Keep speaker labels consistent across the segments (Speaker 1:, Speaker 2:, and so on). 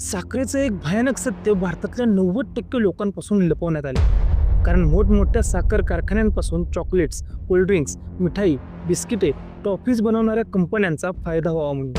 Speaker 1: साखरेचं एक भयानक सत्य भारतातल्या नव्वद टक्के लोकांपासून लपवण्यात आले. कारण मोठमोठ्या साखर कारखान्यांपासून चॉकलेट्स कोल्ड्रिंक्स मिठाई बिस्किटे टॉफीज बनवणाऱ्या कंपन्यांचा फायदा व्हावा म्हणून.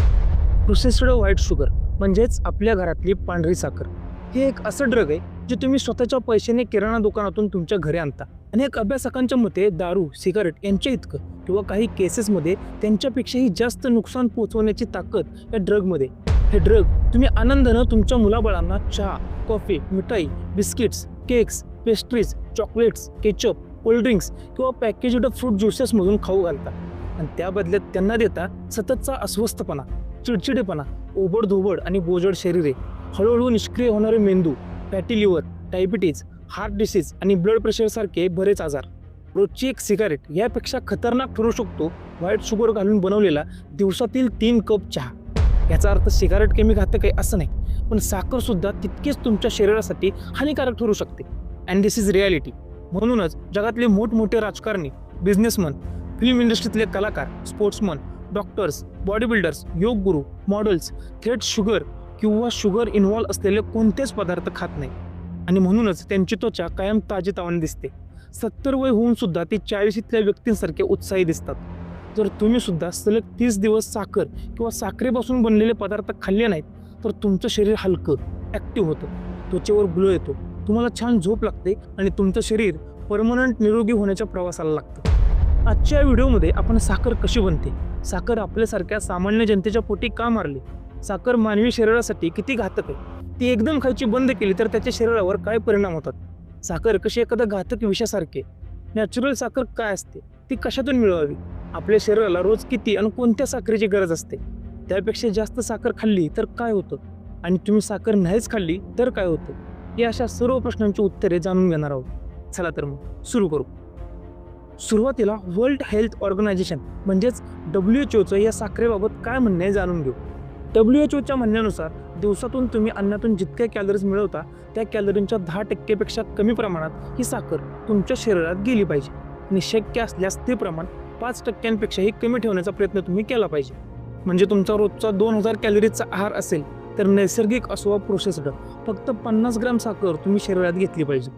Speaker 1: प्रोसेस्ड व्हाईट शुगर म्हणजेच आपल्या घरातली पांढरी साखर. हे एक असं ड्रग आहे जे तुम्ही स्वतःच्या पैशाने किराणा दुकानातून तुमच्या घरी आणता. अनेक अभ्यासकांच्या मते दारू सिगारेट यांच्या इतकं किंवा काही केसेसमध्ये त्यांच्यापेक्षाही जास्त नुकसान पोहोचवण्याची ताकद या ड्रगमध्ये हे ड्रग तुम्ही आनंदानं तुमच्या मुलाबाळांना चहा कॉफी मिठाई biscuits cakes pastries chocolates ketchup cold drinks किंवा पॅकेज्ड फ्रूट ज्युसेसमधून खाऊ घालता. आणि त्या बदल्यात त्यांना देता सततचा अस्वस्थपणा चिडचिडेपणा ओबडधोबड आणि बोजड शरीरे. हळूहळू निष्क्रिय होणारे मेंदू fatty liver diabetes heart disease आणि ब्लड प्रेशरसारखे बरेच आजार. रोजची एक सिगारेट यापेक्षा खतरनाक ठरू शकतो व्हाईट शुगर घालून बनवलेला दिवसातील तीन कप चहा. याचा अर्थ सिगारेट कमी घातक आहे असं नाही पण साखरसुद्धा तितकीच तुमच्या शरीरासाठी हानिकारक ठरू शकते. अँड दिस इज रियालिटी म्हणूनच जगातले मोठमोठे राजकारणी बिझनेसमन फिल्म इंडस्ट्रीतले कलाकार sportsman doctors body builders yoga guru models थेट शुगर किंवा शुगर इन्व्हॉल्व असलेले कोणतेच पदार्थ खात नाही. आणि म्हणूनच त्यांची त्वचा कायम ताजी तावण दिसते. सत्तर वय होऊन सुद्धा ते चाळीसीतल्या व्यक्तींसारखे उत्साही दिसतात. जर तुम्ही सुद्धा सलग तीस दिवस साखर किंवा साखरेपासून बनलेले पदार्थ खाल्ले नाहीत तर तुमचं शरीर हलकं ॲक्टिव्ह होतं. त्वचेवर ग्लो येतो. तुम्हाला छान झोप लागते आणि तुमचं शरीर परमनंट निरोगी होण्याच्या प्रवासाला लागतं. आजच्या व्हिडिओमध्ये आपण साखर कशी बनते? साखर आपल्यासारख्या सामान्य जनतेच्या पोटी का मारली? साखर मानवी शरीरासाठी किती घातक आहे? ती एकदम खायची बंद केली तर त्याच्या शरीरावर काय परिणाम होतात? साखर कशी एखादा घातक विषासारखे नॅचरल साखर काय असते? ती कशातून मिळवावी? आपल्या शरीराला रोज किती आणि कोणत्या साखरेची गरज असते? त्यापेक्षा जास्त साखर खाल्ली तर काय होतं? आणि तुम्ही साखर नाहीच खाल्ली तर काय होतं? या अशा सर्व प्रश्नांची उत्तरे जाणून घेणार आहोत. चला तर मग सुरू करू. सुरुवातीला वर्ल्ड हेल्थ ऑर्गनायझेशन म्हणजेच डब्ल्यू एच ओचं या साखरेबाबत काय म्हणणे आहे जाणून घेऊ. डब्ल्यू एच ओच्या म्हणण्यानुसार दिवसातून तुम्ही अन्नातून जितक्या कॅलरीज मिळवता त्या कॅलरींच्या दहा टक्केपेक्षा कमी प्रमाणात ही साखर तुमच्या शरीरात गेली पाहिजे. आणि शक्य असल्यास ते प्रमाण पाच टक्क्यांपेक्षाही कमी ठेवण्याचा प्रयत्न तुम्ही केला पाहिजे. म्हणजे तुमचा रोजचा दोन हजार कॅलरीजचा आहार असेल तर नैसर्गिक असो वा प्रोसेस्ड फक्त पन्नास ग्रॅम साखर तुम्ही शरीरात घेतली पाहिजे.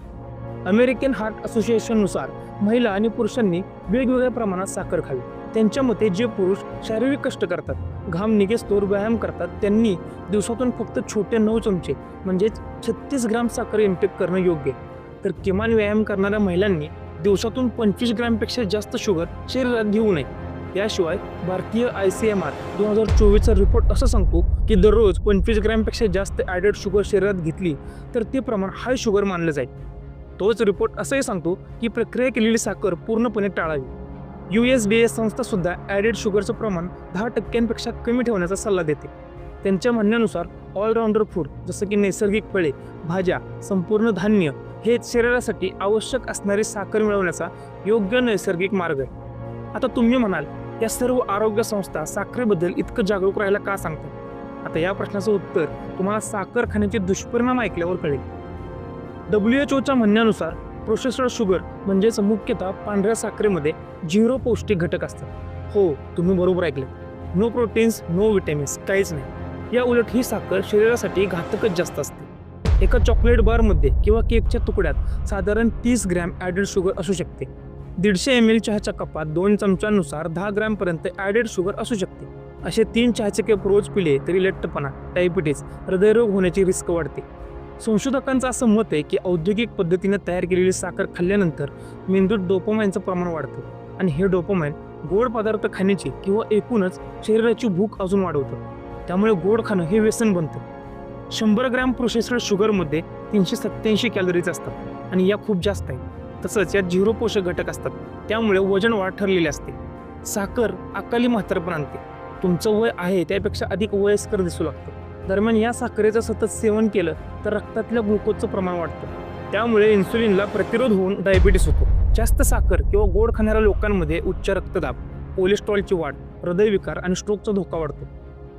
Speaker 1: अमेरिकन हार्ट असोसिएशननुसार महिला आणि पुरुषांनी वेगवेगळ्या प्रमाणात साखर खावी. त्यांच्या मते जे पुरुष शारीरिक कष्ट करतात घाम निघेस्तोवर व्यायाम करतात त्यांनी दिवसातून फक्त छोटे नऊ चमचे म्हणजेच छत्तीस ग्राम साखर इंटेक करणं योग्य तर किमान व्यायाम करणाऱ्या महिलांनी दिवसातून पंचवीस ग्रॅमपेक्षा जास्त शुगर शरीरात घेऊ नये. याशिवाय भारतीय आय सी एम आर दोन हजार चोवीसचा रिपोर्ट असं सांगतो की दररोज पंचवीस ग्रॅमपेक्षा जास्त ॲडेड शुगर शरीरात घेतली तर ते प्रमाण हाय शुगर मानलं जाईल. तोच रिपोर्ट असंही सांगतो की प्रक्रिया केलेली साखर पूर्णपणे टाळावी. यू एस बी एस संस्थासुद्धा ॲडेड शुगरचं प्रमाण दहा टक्क्यांपेक्षा कमी ठेवण्याचा सल्ला देते. त्यांच्या म्हणण्यानुसार ऑलराऊंडर फूड जसं की नैसर्गिक फळे भाज्या संपूर्ण धान्य हे शरीरासाठी आवश्यक असणारी साखर मिळवण्याचा योग्य नैसर्गिक मार्ग आहे. आता तुम्ही म्हणाल या सर्व आरोग्य संस्था साखरेबद्दल इतकं जागरूक राहायला का सांगतात? आता या प्रश्नाचं उत्तर तुम्हाला साखर खाण्याचे दुष्परिणाम ऐकल्यावर कळेल. डब्ल्यू एच ओच्या म्हणण्यानुसार प्रोसेस्ड शुगर म्हणजेच मुख्यतः पांढऱ्या साखरेमध्ये झिरो पौष्टिक घटक असतात. हो तुम्ही बरोबर ऐकले. नो प्रोटीन्स नो विटॅमिन्स काहीच नाही. या उलट ही साखर शरीरासाठी घातकच जास्त असते. एका चॉकलेट बारमध्ये किंवा केकच्या तुकड्यात साधारण तीस ग्रॅम ॲडेड शुगर असू शकते. दीडशे एम एल चहाच्या कपात दोन चमच्यानुसार दहा ग्रॅमपर्यंत ॲडेड शुगर असू शकते. असे तीन चहाचे कप रोज पिले तरी लठ्ठपणा डायबिटीज हृदयरोग होण्याची रिस्क वाढते. संशोधकांचं असं मत आहे की औद्योगिक पद्धतीने तयार केलेली साखर खाल्ल्यानंतर मेंदूत डोपोमाइनचं प्रमाण वाढतं. आणि हे डोपोमाइन गोड पदार्थ खाण्याची किंवा एकूणच शरीराची भूक अजून वाढवतं. त्यामुळे गोड खाणं हे व्यसन बनतं. शंभर ग्रॅम प्रोसेस्ड शुगरमध्ये तीनशे सत्त्याऐंशी कॅलरीज असतात आणि या खूप जास्त आहेत. तसंच यात झिरो पोषक घटक असतात. त्यामुळे वजन वाढ ठरलेले असते. साखर अकाली म्हातारपण आणते. तुमचं वय आहे त्यापेक्षा अधिक वयस्कर दिसू लागतं. दरम्यान या साखरेचं सतत सेवन केलं तर रक्तातल्या ग्लुकोजचं प्रमाण वाढतं. त्यामुळे इन्सुलिनला प्रतिरोध होऊन डायबिटीस होतो. जास्त साखर किंवा गोड खाणाऱ्या लोकांमध्ये उच्च रक्तदाब कोलेस्ट्रॉलची वाढ हृदयविकार आणि स्ट्रोकचा धोका वाढतो.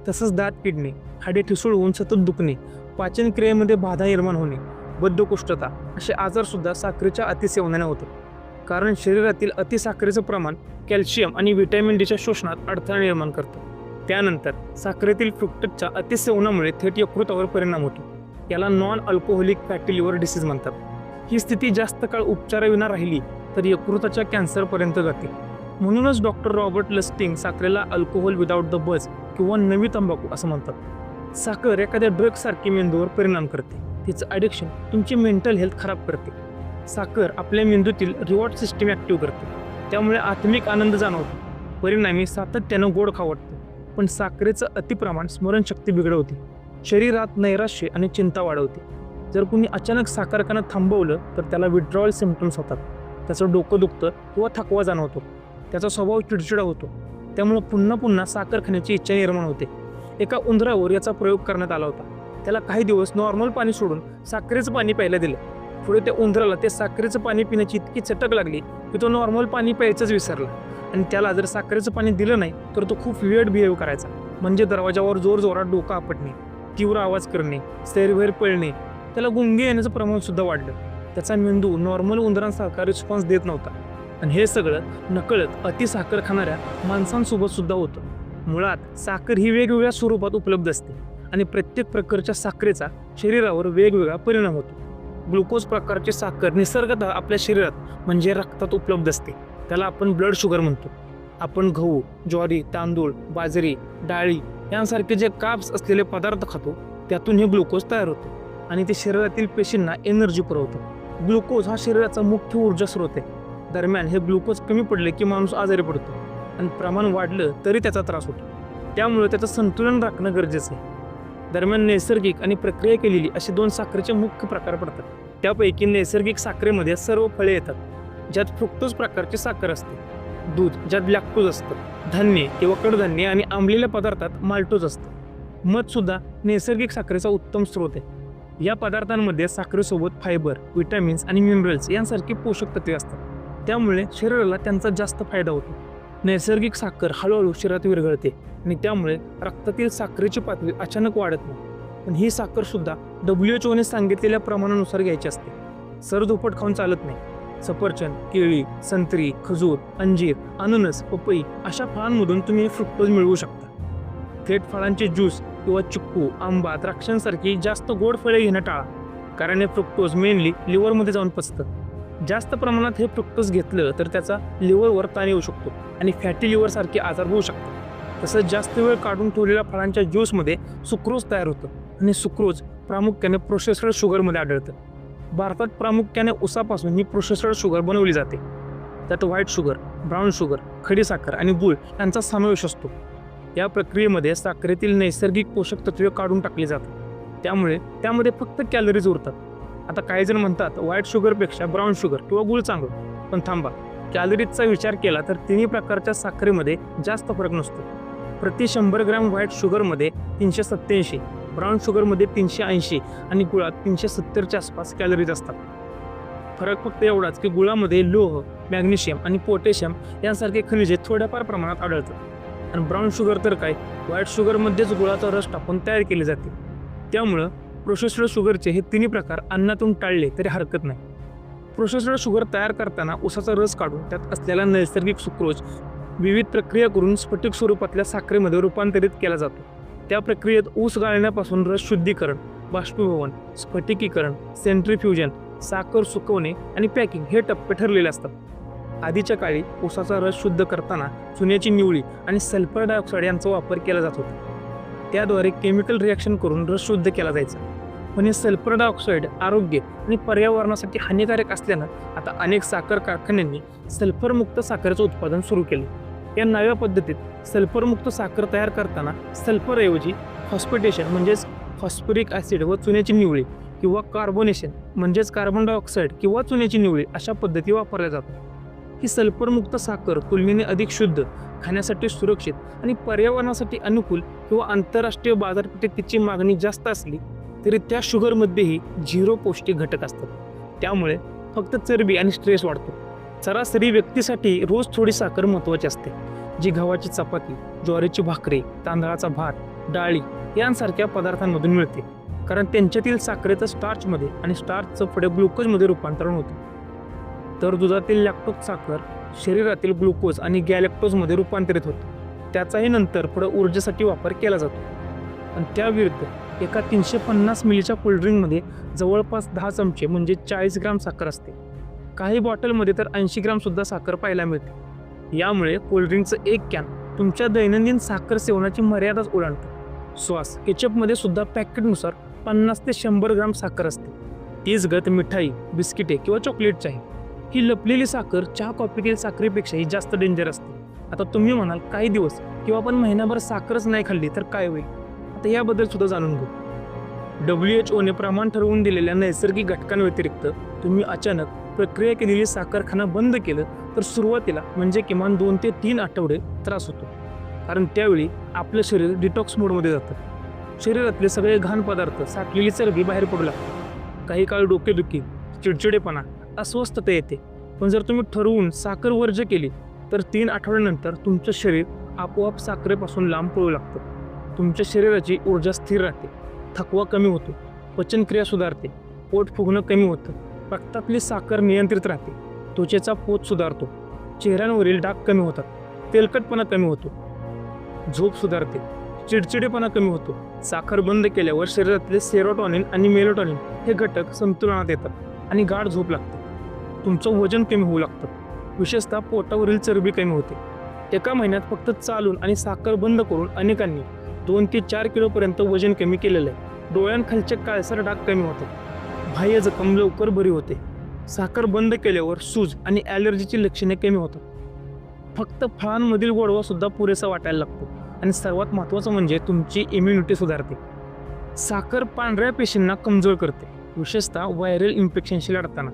Speaker 1: तसंच दात किडणे हाडे ठिसूळ होऊन सतत दुखणे पाचन क्रियेमध्ये बाधा निर्माण होणे बद्धकोष्ठता असे आजारसुद्धा साखरेच्या अतिसेवनाने होतात. कारण शरीरातील अतिसाखरेचं प्रमाण कॅल्शियम आणि व्हिटॅमिन डीच्या शोषणात अडथळा निर्माण करतं. त्यानंतर साखरेतील फ्रुक्टोजच्या अतिसेवनामुळे थेट यकृतावर परिणाम होतो. याला non alcoholic fatty liver disease म्हणतात. ही स्थिती जास्त काळ उपचाराविना राहिली तर यकृताच्या कॅन्सरपर्यंत जाते. म्हणूनच डॉक्टर रॉबर्ट लस्टिंग साखरेला अल्कोहोल विदाउट द बज किंवा नवी तंबाखू असं म्हणतात. साखर एखाद्या ड्रगसारखी मेंदूवर परिणाम करते. तिचं ॲडिक्शन तुमची मेंटल हेल्थ खराब करते. साखर आपल्या मेंदूतील रिवॉर्ड सिस्टीम ॲक्टिव्ह करते. त्यामुळे आत्मिक आनंद जाणवतो. परिणामी सातत्यानं गोड खावं पण साखरेचं अतिप्रमाण स्मरणशक्ती बिघडवते शरीरात नैराश्य आणि चिंता वाढवते. जर कुणी अचानक साखर खाणं थांबवलं तर त्याला विड्रॉवल सिम्पटम्स होतात. त्याचं डोकं दुखतं किंवा थकवा जाणवतो. त्याचा स्वभाव चिडचिडा होतो. त्यामुळं पुन्हा पुन्हा साखर खाण्याची इच्छा निर्माण होते. एका उंदरावर याचा प्रयोग करण्यात आला होता. त्याला काही दिवस नॉर्मल पाणी सोडून साखरेचं पाणी प्यायला दिलं. पुढे त्या उंदराला ते साखरेचं पाणी पिण्याची इतकी चटक लागली की तो नॉर्मल पाणी प्यायचंच विसरला. आणि त्याला जर साखरेचं पाणी दिलं नाही तर तो खूप वेळ बिहेव करायचा. म्हणजे दरवाजावर जोर जोरात डोकं आपटणे तीव्र आवाज करणे सैरभैर पळणे त्याला गुंगे येण्याचं प्रमाणसुद्धा वाढलं. त्याचा मेंदू नॉर्मल उंदरांसारखा रिस्पॉन्स देत नव्हता. आणि हे सगळं नकळत अति साखर खाणाऱ्या माणसांसोबत सुद्धा होतं. मुळात साखर ही वेगवेगळ्या स्वरूपात उपलब्ध असते आणि प्रत्येक प्रकारच्या साखरेचा शरीरावर वेगवेगळा परिणाम होतो. ग्लुकोज प्रकारची साखर निसर्गतः आपल्या शरीरात म्हणजे रक्तात उपलब्ध असते. त्याला आपण ब्लड शुगर म्हणतो. आपण गहू ज्वारी तांदूळ बाजरी डाळी यांसारखे जे काप्स असलेले पदार्थ खातो त्यातून हे ग्लुकोज तयार होतो आणि ते शरीरातील पेशींना एनर्जी पुरवतं. ग्लुकोज हा शरीराचा मुख्य ऊर्जा स्रोत आहे. दरम्यान हे ग्लुकोज कमी पडले की माणूस आजारी पडतो आणि प्रमाण वाढलं तरी त्याचा त्रास होतो. त्यामुळे त्याचं संतुलन राखणं गरजेचं आहे. दरम्यान नैसर्गिक आणि प्रक्रिया केलेली असे दोन साखरेचे मुख्य प्रकार पडतात. त्यापैकी नैसर्गिक साखरेमध्ये सर्व फळे येतात. ज्यात फ्रुक्टोज प्रकारची साखर असते. दूध ज्यात लॅक्टोज असतं. धान्य किंवा कडधान्य आणि आंबलेल्या पदार्थात माल्टोज असतं. मधसुद्धा नैसर्गिक साखरेचा उत्तम स्रोत आहे. या पदार्थांमध्ये साखरेसोबत फायबर विटॅमिन्स आणि मिनरल्स यांसारखी पोषक तत्वे असतात. त्यामुळे शरीराला त्यांचा जास्त फायदा होतो. नैसर्गिक साखर हळूहळू शरीरात विरघळते आणि त्यामुळे रक्तातील साखरेची पातळी अचानक वाढत नाही. पण ही साखरसुद्धा डब्ल्यू एच ओने सांगितलेल्या प्रमाणानुसार घ्यायची असते. सरधोपट खाऊन चालत नाही. सफरचंद केळी संत्री खजूर अंजीर अननस पपई अशा फळांमधून तुम्ही फ्रुक्टोज मिळवू शकता. थेट फळांचे ज्यूस किंवा चिक्कू आंबा द्राक्षांसारखी जास्त गोड फळे घेणं टाळा कारण हे फ्रुक्टोज मेनली लिव्हरमध्ये जाऊन पचतं. जास्त प्रमाणात हे फ्रुक्टोज घेतलं तर त्याचा लिव्हरवर ताण येऊ शकतो आणि फॅटी लिव्हरसारखे आजार होऊ शकतात. तसंच जास्त वेळ काढून ठेवलेल्या फळांच्या ज्यूसमध्ये सुक्रोज तयार होतं आणि सुक्रोज प्रामुख्याने प्रोसेसर शुगरमध्ये आढळतं. भारतात प्रामुख्याने उसापासून ही प्रोसेसड शुगर बनवली जाते. त्यात व्हाईट शुगर ब्राऊन शुगर खडीसाखर आणि गुळ यांचा समावेश असतो. या प्रक्रियेमध्ये साखरेतील नैसर्गिक पोषक तत्वे काढून टाकली जातात. त्यामुळे त्यामध्ये फक्त कॅलरीज उरतात. आता काही जण म्हणतात व्हाईट शुगरपेक्षा ब्राऊन शुगर किंवा गुळ चांगलं. पण थांबा कॅलरीजचा विचार केला तर तिन्ही प्रकारच्या साखरेमध्ये जास्त फरक नसतो. प्रति शंभर ग्रॅम व्हाईट शुगरमध्ये तीनशे सत्त्याऐंशी ब्राऊन शुगरमध्ये तीनशे ऐंशी आणि गुळात तीनशे सत्तरच्या आसपास कॅलरीज असतात. फरक फक्त एवढाच की गुळामध्ये लोह मॅग्नेशियम आणि पोटॅशियम यांसारखे खनिजे थोड्याफार प्रमाणात आढळतात. आणि ब्राऊन शुगर तर काय? व्हाईट शुगरमध्येच गुळाचा रस टाकून तयार केले जाते. त्यामुळं प्रोसेस्ड शुगरचे हे तिन्ही प्रकार अन्नातून टाळले तरी हरकत नाही. प्रोसेस्ड शुगर तयार करताना उसाचा रस काढून त्यात असलेला नैसर्गिक सुक्रोज विविध प्रक्रिया करून स्फटिक स्वरूपातल्या साखरेमध्ये रूपांतरित केला जातो. त्या प्रक्रियेत ऊस गाळण्यापासून रस शुद्धीकरण बाष्पीभवन स्फटिकीकरण सेंट्रिफ्युजन साखर सुकवणे आणि पॅकिंग हे टप्पे ठरलेले असतात. आधीच्या काळी ऊसाचा रस शुद्ध करताना चुन्याची निवळी आणि सल्फर डायऑक्साईड यांचा वापर केला जात होता. त्याद्वारे केमिकल रिॲक्शन करून रस शुद्ध केला जायचा. पण हे सल्फर डायऑक्साईड आरोग्य आणि पर्यावरणासाठी हानिकारक असल्यानं आता अनेक साखर कारखान्यांनी सल्फरमुक्त साखरेचं उत्पादन सुरू केलं. या नव्या पद्धतीत सल्फरमुक्त साखर तयार करताना सल्फरऐवजी हॉस्पिटेशन म्हणजेच फॉस्फरिक ॲसिड व चुन्याची निवळी किंवा कार्बोनेशन म्हणजेच कार्बन डायऑक्साईड किंवा चुन्याची निवळी अशा पद्धती वापरल्या जातात. ही सल्फरमुक्त साखर तुलनेने अधिक शुद्ध खाण्यासाठी सुरक्षित आणि पर्यावरणासाठी अनुकूल किंवा आंतरराष्ट्रीय बाजारपेठेत तिची मागणी जास्त असली तरी त्या शुगरमध्येही झिरो पौष्टिक घटक असतात. त्यामुळे फक्त चरबी आणि स्ट्रेस वाढतो. सरासरी व्यक्तीसाठी रोज थोडी साखर महत्त्वाची असते जी गव्हाची चपाती ज्वारीची भाकरी तांदळाचा भात डाळी यांसारख्या पदार्थांमधून मिळते. कारण त्यांच्यातील साखरेचं स्टार्चमध्ये आणि स्टार्चचं पुढे ग्लुकोजमध्ये रूपांतरण होतं. तर दुधातील लॅक्टोज साखर शरीरातील ग्लुकोज आणि गॅलेक्टोजमध्ये रूपांतरित होतं. त्याचाही नंतर पुढं ऊर्जेसाठी वापर केला जातो. आणि त्याविरुद्ध एका तीनशे पन्नास मिलीच्या कोल्ड्रिंकमध्ये जवळपास दहा चमचे म्हणजे चाळीस ग्राम साखर असते. काही बॉटलमध्ये तर ऐंशी ग्रामसुद्धा साखर पाहायला मिळते. यामुळे कोल्ड्रिंकचं एक कॅन तुमच्या दैनंदिन साखर सेवनाची मर्यादाच ओलांडतो. श्वास केचपमध्ये सुद्धा पॅकेटनुसार पन्नास ते शंभर ग्राम साखर असते. तीच गत मिठाई बिस्किटे किंवा चॉकलेटची आहे ही लपलेली साखर चहा कॉफीतील साखरेपेक्षाही जास्त डेंजर असते. आता तुम्ही म्हणाल काही दिवस किंवा आपण महिनाभर साखरच नाही खाल्ली तर काय होईल? आता याबद्दल सुद्धा जाणून घेऊ. डब्ल्यू एच ओने प्रमाण ठरवून दिलेल्या नैसर्गिक घटकांव्यतिरिक्त तुम्ही अचानक प्रक्रिया केलेली साखरखाना बंद केलं तर सुरुवातीला म्हणजे किमान दोन ते तीन आठवडे त्रास होतो. कारण त्यावेळी आपलं शरीर डिटॉक्स मोडमध्ये जातं. शरीरातले सगळे घाण पदार्थ साठलेली चरबी बाहेर पडू लागते काही काळ डोकेदुखी चिडचिडेपणा अस्वस्थता येते. पण जर तुम्ही ठरवून साखर वर्ज केली तर तीन आठवड्यानंतर तुमचं शरीर आपोआप साखरेपासून लांब पळू लागतं. तुमच्या शरीराची ऊर्जा स्थिर राहते. थकवा कमी होतो. पचनक्रिया सुधारते. पोट फुगणं कमी होतं. रक्तातली साखर नियंत्रित राहते. त्वचेचा पोत सुधारतो. चेहऱ्यांवरील डाग कमी होतात. तेलकटपणा कमी होतो. झोप सुधारते. चिडचिडेपणा कमी होतो. साखर बंद केल्यावर शरीरातले सेरोटॉनिन आणि मेलोटॉनिन हे घटक संतुलनात येतात आणि गाढ झोप लागते. तुमचं वजन कमी होऊ लागतं. विशेषतः पोटावरील चरबी कमी होते. एका महिन्यात फक्त चालून आणि साखर बंद करून अनेकांनी दोन ते चार किलोपर्यंत वजन कमी केलेलं आहे. डोळ्यांखालचे काळसर डाग कमी होतात. बाह्य जखम लवकर बरी होते. साखर बंद केल्यावर सूज आणि ॲलर्जीची लक्षणे कमी होतात. फक्त फळांमधील गोडवा सुद्धा पुरेसा वाटायला लागतो. आणि सर्वात महत्त्वाचं म्हणजे तुमची इम्युनिटी सुधारते. साखर पांढऱ्या पेशींना कमजोर करते विशेषतः व्हायरल इन्फेक्शनशी लढताना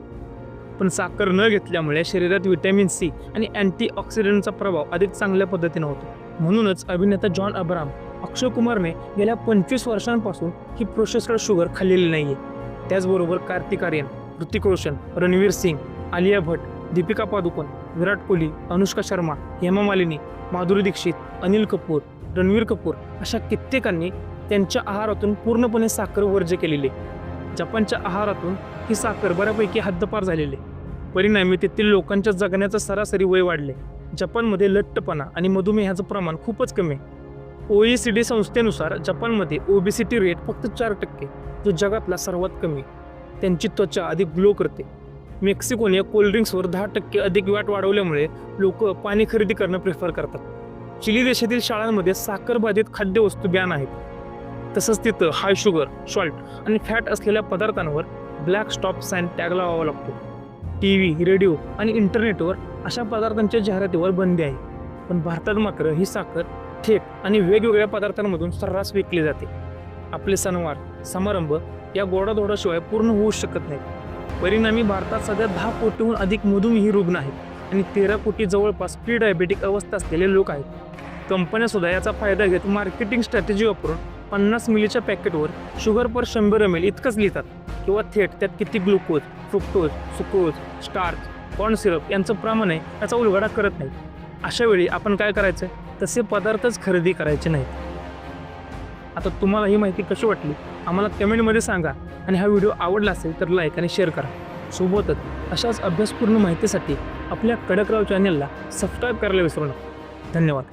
Speaker 1: पण साखर न घेतल्यामुळे शरीरात व्हिटॅमिन सी आणि अँटीऑक्सिडंटचा प्रभाव अधिक चांगल्या पद्धतीने होतो. म्हणूनच अभिनेता जॉन अब्राम अक्षय कुमारने गेल्या पंचवीस वर्षांपासून ही प्रोसेस्ड शुगर खाल्लेली नाही आहे त्याचबरोबर कार्तिक आर्यन ऋतिक रोशन रणवीर सिंग आलिया भट दीपिका पादुकोण विराट कोहली अनुष्का शर्मा हेमा मालिनी माधुरी दीक्षित अनिल कपूर रणवीर कपूर अशा कित्येकांनी त्यांच्या आहारातून पूर्णपणे साखर वर्ज केलेली. जपानच्या आहारातून ही साखर बऱ्यापैकी हद्दपार झालेली. परिणामी तेथील लोकांच्या जगण्याचं सरासरी वय वाढले. जपानमध्ये लठ्ठपणा आणि मधुमेहाचं प्रमाण खूपच कमी. आहे ओ ई सी डी संस्थेनुसार जपानमध्ये ओबेसिटी रेट फक्त चार टक्के जो जगातला सर्वात कमी. त्यांची त्वचा अधिक ग्लो करते. मेक्सिकोने कोल्ड्रिंक्सवर दहा टक्के अधिक वॅट वाढवल्यामुळे लोक पाणी खरेदी करणं प्रिफर करतात. चिली देशातील शाळांमध्ये साखरबाधित खाद्यवस्तू बॅन आहेत. तसंच तिथं हाय शुगर सॉल्ट आणि फॅट असलेल्या पदार्थांवर ब्लॅक स्टॉप साईन टॅग लावावा लागतो. टी व्ही रेडिओ आणि इंटरनेटवर अशा पदार्थांच्या जाहिरातीवर बंदी आहे. पण भारतात मात्र ही साखर थेट आणि वेगवेगळ्या पदार्थांमधून सर्रास विकली जाते. आपले सणवार समारंभ या गोडाधोडाशिवाय पूर्ण होऊ शकत नाही परिणामी भारतात सध्या दहा कोटीहून अधिक मधुमेही रुग्ण आहेत आणि तेरा कोटी जवळपास प्री डायबेटिक अवस्था असलेले लोक आहेत. कंपन्या सुद्धा याचा फायदा घेत मार्केटिंग स्ट्रॅटेजी वापरून पन्नास मिलीच्या पॅकेटवर शुगर पर शंभर एम एल इतकंच लिहितात. किंवा थेट त्यात किती glucose fructose sucrose starch corn syrup यांचं प्रमाण आहे याचा उलगडा करत नाही अशावेळी आपण काय करायचं तसे पदार्थच खरेदी करायचे नाहीत. आता तुम्हाला ही माहिती कशी वाटली? आम्हाला कमेंटमध्ये सांगा. आणि हा व्हिडिओ आवडला असेल तर लाईक आणि शेअर करा. सोबतच अशाच अभ्यासपूर्ण माहितीसाठी आपल्या कडकराव चॅनेलला सबस्क्राईब करायला विसरू नका. धन्यवाद.